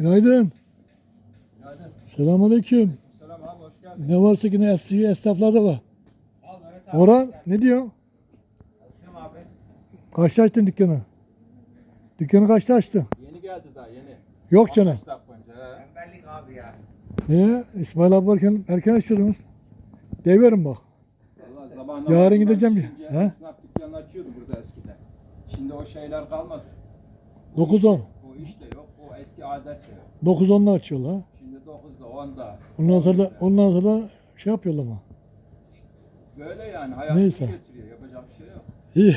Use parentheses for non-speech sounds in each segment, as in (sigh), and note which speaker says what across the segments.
Speaker 1: Günaydın.
Speaker 2: Günaydın.
Speaker 1: Selamünaleyküm.
Speaker 2: Selam abi hoş geldin.
Speaker 1: Ne varsa yine eski esnaflar da var.
Speaker 2: Al abi.
Speaker 1: Orhan ne diyor?
Speaker 2: Kim abi?
Speaker 1: Kaçta açtın dükkanı? Dükkanı kaçta açtın?
Speaker 2: Yeni geldi daha yeni.
Speaker 1: Yok canım.
Speaker 2: 15 dakika önce. He.
Speaker 3: Tembellik abi ya.
Speaker 1: Niye? İsmail abi varken erken açıyordunuz. Deviyorum bak.
Speaker 2: Vallahi
Speaker 1: Yarın gideceğim He?
Speaker 2: Esnaf dükkanı açıyordu burada eskiden. Şimdi o şeyler kalmadı.
Speaker 1: 9-10.
Speaker 2: O iş de yok. O eski adet de yok.
Speaker 1: 9-10'da açıyorlar.
Speaker 2: Şimdi 9'da 10'da.
Speaker 1: Ondan sonra da, ondan sonra şey yapıyorlar ama.
Speaker 2: Böyle yani hayatını
Speaker 1: Neyse.
Speaker 2: götürüyor. Yapacak bir şey yok.
Speaker 1: İyi.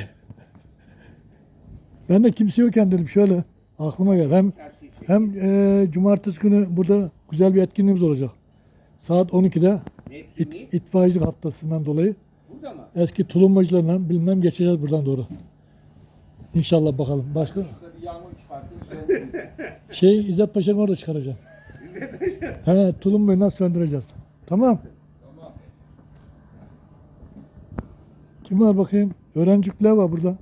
Speaker 1: Ben de kimse yokken dedim şöyle aklıma geldi. Hem
Speaker 3: şey şey.
Speaker 1: hem e, cumartesi günü burada güzel bir etkinliğimiz olacak. Saat 12'de
Speaker 3: Ne
Speaker 1: it, itfaiyecilik haftasından dolayı
Speaker 3: Burada mı?
Speaker 1: eski tulumbacılarla bilmem geçeceğiz buradan doğru. İnşallah bakalım. Başka
Speaker 2: Şurada bir yağmur çıkartın soğuk. (laughs)
Speaker 1: şey İzzet Paşa'nın orada çıkaracağım. He, tulumbayı nasıl söndüreceğiz? Tamam.
Speaker 2: tamam.
Speaker 1: Kim var bakayım? Öğrencikler var burada.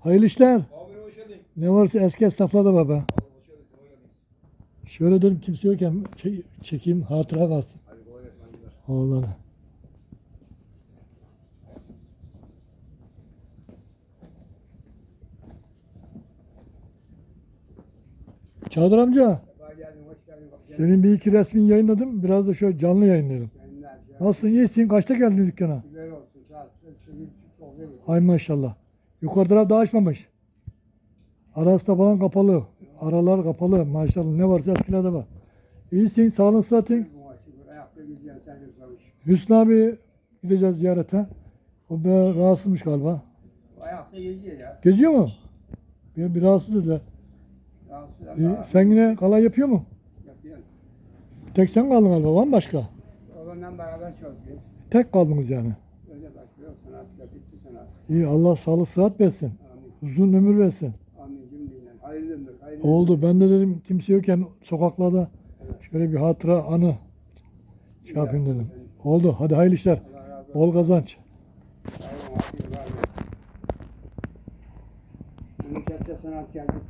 Speaker 1: Hayırlı işler.
Speaker 2: Abi hoş geldin.
Speaker 1: Ne varsa eski esnaflar da var be.
Speaker 2: Hoş geldin. Hoş geldin.
Speaker 1: Şöyle dedim kimse yokken çek- çekeyim hatıra kalsın.
Speaker 2: Hadi kolay gelsin. hangiler?
Speaker 1: Oğlan. Çağdır amca, senin bir iki resmin yayınladım. Biraz da şöyle canlı yayınlayalım. Nasılsın, iyisin? Kaçta geldin dükkana? Ay maşallah. Yukarı taraf daha açmamış. Arası da falan kapalı. Aralar kapalı. Maşallah ne varsa eskilerde var. İyisin, sağlığın sıhhatin. Hüsnü abi gideceğiz ziyarete. O be rahatsızmış galiba.
Speaker 3: Ayakta geziyor ya.
Speaker 1: Geziyor mu? Bir, bir rahatsız dediler. İyi, sen yine kalay yapıyor mu?
Speaker 3: yapıyorsun.
Speaker 1: Bir tek sen kaldın galiba. Var mı başka?
Speaker 3: Oğlanla beraber çalışıyor.
Speaker 1: Tek kaldınız yani.
Speaker 3: Öyle başlıyor. Sanat da bitti sanat.
Speaker 1: İyi Allah sağlık sıhhat versin.
Speaker 3: Amin.
Speaker 1: Uzun ömür versin.
Speaker 3: Amin cümleyle. Hayırlı ömür. Hayırlı
Speaker 1: Oldu. Ben de dedim kimse yokken sokaklarda şöyle bir hatıra anı şey yapayım dedim. Oldu. Hadi hayırlı işler. Bol kazanç.
Speaker 3: Olun. Memlekette sanat geldik.